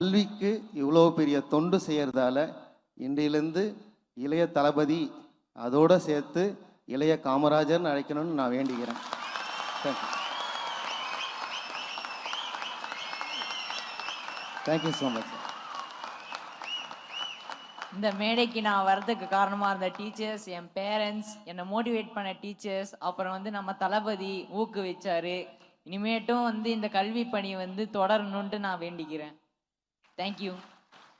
கல்விக்கு இவ்வளோ பெரிய தொண்டு செய்கிறதால இன்றையிலேருந்து இளைய தளபதி அதோடு சேர்த்து இளைய காமராஜர்னு அழைக்கணும்னு நான் வேண்டிக்கிறேன். தேங்க்யூ தேங்க்யூ ஸோ மச் இந்த மேடைக்கு நான் வர்றதுக்கு காரணமாக இருந்த டீச்சர்ஸ் என் பேரண்ட்ஸ் என்னை மோட்டிவேட் பண்ண டீச்சர்ஸ் அப்புறம் வந்து நம்ம தளபதி ஊக்குவிச்சாரு. இனிமேட்டும் வந்து இந்த கல்வி பணி வந்து தொடரணுன்ட்டு நான் வேண்டிக்கிறேன். தேங்க்யூ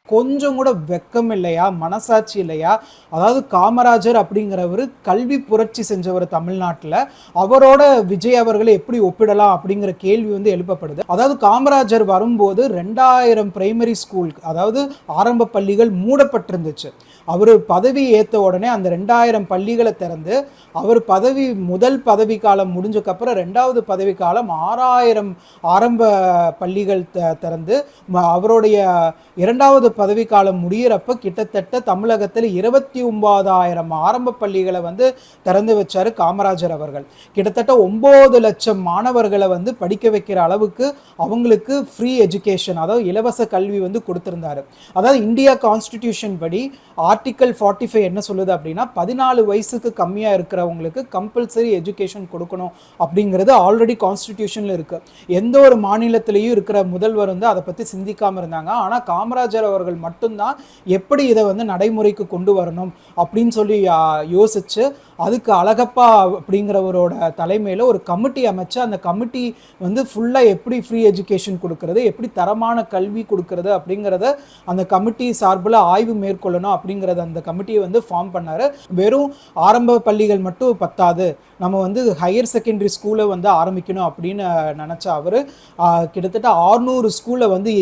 கொஞ்சம் கூட வெக்கம் இல்லையா? மனசாட்சி இல்லையா? அதாவது காமராஜர் அப்படிங்கிறவர் கல்வி புரட்சி செஞ்சவர் தமிழ்நாட்டில். அவரோட விஜய் அவர்களை எப்படி ஒப்பிடலாம் அப்படிங்கிற கேள்வி வந்து எழுப்பப்படுது. அதாவது காமராஜர் வரும்போது ரெண்டாயிரம் பிரைமரி ஸ்கூல் அதாவது ஆரம்ப பள்ளிகள் மூடப்பட்டிருந்துச்சு. அவர் பதவி ஏற்ற உடனே அந்த ரெண்டாயிரம் பள்ளிகளை திறந்து அவர் பதவி முதல் பதவி காலம் முடிஞ்சக்கப்புறம் ரெண்டாவது பதவி காலம் ஆறாயிரம் ஆரம்ப பள்ளிகள் த- திறந்து அவருடைய இரண்டாவது பதவிக்காலம் முடியிறப்ப கிட்டத்தட்ட தமிழகத்தில் இருபத்தி ஒன்பதாயிரம் ஆரம்ப பள்ளிகளை வந்து திறந்து வச்சார் காமராஜர் அவர்கள். கிட்டத்தட்ட ஒம்பது லட்சம் மாணவர்களை வந்து படிக்க வைக்கிற அளவுக்கு அவங்களுக்கு ஃப்ரீ எஜுகேஷன் அதாவது இலவச கல்வி வந்து கொடுத்துருந்தாரு. அதாவது இந்தியா கான்ஸ்டிடியூஷன் படி ஆர்டிக்கல் ஃபார்ட்டி ஃபைவ் என்ன சொல்லுது அப்படின்னா பதினாலு வயசுக்கு கம்மியாக இருக்கிறவங்களுக்கு கம்பல்சரி எஜுகேஷன் கொடுக்கணும் அப்படிங்கிறது ஆல்ரெடி கான்ஸ்டிடியூஷனில் இருக்குது எந்த ஒரு மாநிலத்திலையும் இருக்கிற முதல்வர் வந்து அதை பற்றி சிந்திக்காமல் இருந்தாங்க. ஆனால் காமராஜர் அவர்கள் மட்டும்தான் எப்படி இதை வந்து நடைமுறைக்கு கொண்டு வரணும் அப்படின்னு சொல்லி யோசித்து யோசிச்சு அதுக்கு அழகப்பா அப்படிங்கிறவரோட தலைமையில் ஒரு கமிட்டி அமைச்சு அந்த கமிட்டி வந்து ஃபுல்லாக எப்படி ஃப்ரீ எஜுகேஷன் கொடுக்கறது எப்படி தரமான கல்வி கொடுக்கறது அப்படிங்கிறத அந்த கமிட்டி சார்பில் ஆய்வு மேற்கொள்ளணும் அப்படிங்கிறத அந்த கமிட்டியை வந்து ஃபார்ம் பண்ணார். வெறும் ஆரம்ப பள்ளிகள் மட்டும் பத்தாது. நம்ம வந்து ஹையர் செகண்டரி ஸ்கூலை வந்து ஆரம்பிக்கணும் அப்படின்னு நினச்ச அவர் கிட்டத்தட்ட ஆறுநூறு ஸ்கூலை வந்து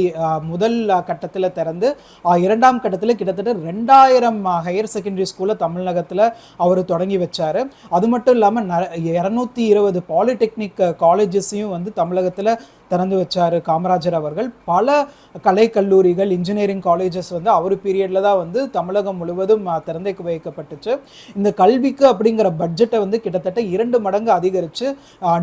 முதல் கட்டத்தில் திறந்து ஆ, இரண்டாம் கட்டத்தில் கிட்டத்தட்ட ரெண்டாயிரம் ஹையர் செகண்டரி ஸ்கூலை தமிழகத்தில் அவர் தொடங்கி வச்சார். அது மட்டும் இல்லாமல் ந இரநூத்தி இருபது பாலிடெக்னிக் காலேஜஸையும் வந்து தமிழகத்தில் திறந்து வச்சார் காமராஜர் அவர்கள். பல கலை கல்லூரிகள் இன்ஜினியரிங் காலேஜஸ் வந்து அவர் பீரியடில் தான் வந்து தமிழகம் முழுவதும் திறந்து வைக்கப்பட்டுச்சு. இந்த கல்விக்கு அப்படிங்கிற பட்ஜெட்டை வந்து கிட்டத்தட்ட இரண்டு மடங்கு அதிகரித்து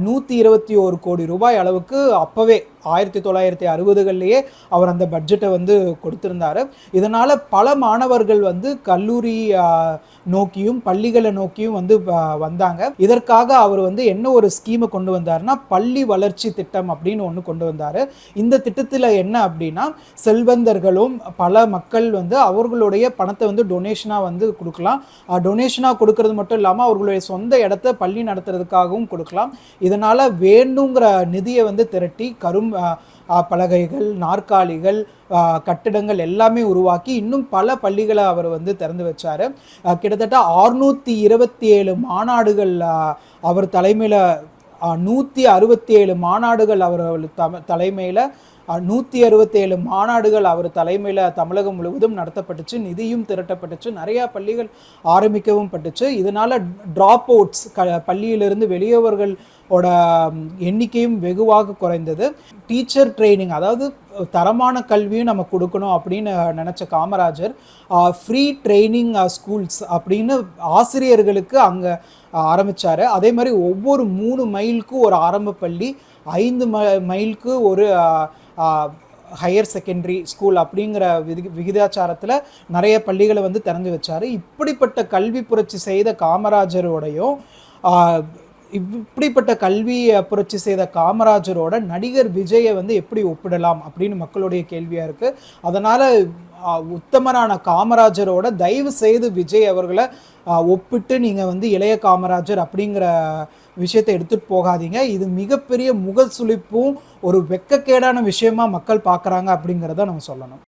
நூற்றி இருபத்தி ஒரு கோடி ரூபாய் அளவுக்கு அப்போவே ஆயிரத்தி தொள்ளாயிரத்தி அறுபதுகள்லேயே அவர் அந்த பட்ஜெட்டை வந்து கொடுத்திருந்தார். இதனால் பல மாணவர்கள் வந்து கல்லூரி நோக்கியும் பள்ளிகளை நோக்கியும் வந்து வந்தாங்க. இதற்காக அவர் வந்து என்ன ஒரு ஸ்கீமை கொண்டு வந்தாருன்னா பள்ளி வளர்ச்சி திட்டம் அப்படின்னு ஒன்று கொண்டு வந்தார். இந்த திட்டத்தில் என்ன அப்படின்னா செல்வந்தர்களும் பல மக்கள் வந்து அவர்களுடைய பணத்தை வந்து டொனேஷனாக வந்து கொடுக்கலாம். டொனேஷனாக கொடுக்கறது மட்டும் இல்லாமல் அவர்களுடைய சொந்த இடத்த பள்ளி நடத்துறதுக்காகவும் கொடுக்கலாம். இதனால் வேண்டுங்கிற நிதியை வந்து திரட்டி கரும் பலகைகள் நாற்காலிகள் கட்டிடங்கள் எல்லாமே உருவாக்கி இன்னும் பல பள்ளிகளை அவர் வந்து திறந்து வச்சார். கிட்டத்தட்ட ஆறுநூற்றி இருபத்தி ஏழு மாநாடுகள் அவர் தலைமையில் நூற்றி அறுபத்தி ஏழு மாநாடுகள் அவர் தலைமையில் நூற்றி அறுபத்தேழு மாநாடுகள் அவர் தலைமையில் தமிழகம் முழுவதும் நடத்தப்பட்டுச்சு நிதியும் திரட்டப்பட்டுச்சு நிறையா பள்ளிகள் ஆரம்பிக்கவும் பட்டுச்சு. இதனால் ட்ராப் அவுட்ஸ் க பள்ளியிலிருந்து வெளியவர்களோட எண்ணிக்கையும் வெகுவாக குறைந்தது. டீச்சர் ட்ரைனிங் அதாவது தரமான கல்வியும் நம்ம கொடுக்கணும் அப்படின்னு நினச்ச காமராஜர் ஃப்ரீ ட்ரைனிங் ஸ்கூல்ஸ் அப்படின்னு ஆசிரியர்களுக்கு அங்கே ஆரம்பித்தார் அதே மாதிரி ஒவ்வொரு மூணு மைலுக்கும் ஒரு ஆரம்ப பள்ளி ஐந்து ம மைலுக்கு ஒரு ஹையர் செகண்டரி ஸ்கூல் அப்படிங்கிற விதி விகிதாச்சாரத்தில் நிறைய பள்ளிகளை வந்து திறந்து வச்சார். இப்படிப்பட்ட கல்வி புரட்சி செய்த காமராஜரோடையும் இப்படிப்பட்ட கல்வி புரட்சி செய்த காமராஜரோட நடிகர் விஜயை வந்து எப்படி ஒப்பிடலாம் அப்படின்னு மக்களுடைய கேள்வியாக இருக்குது அதனால் உத்தமரான காமராஜரோட தயவு செய்து விஜய் அவர்களை ஒப்பிட்டு நீங்கள் வந்து இளைய காமராஜர் அப்படிங்கிற விஷயத்தை எடுத்துகிட்டு போகாதீங்க. இது மிகப்பெரிய முக சுழிப்பும் ஒரு வெக்கக்கேடான விஷயமா மக்கள் பார்க்குறாங்க அப்படிங்கிறத நம்ம சொல்லணும்.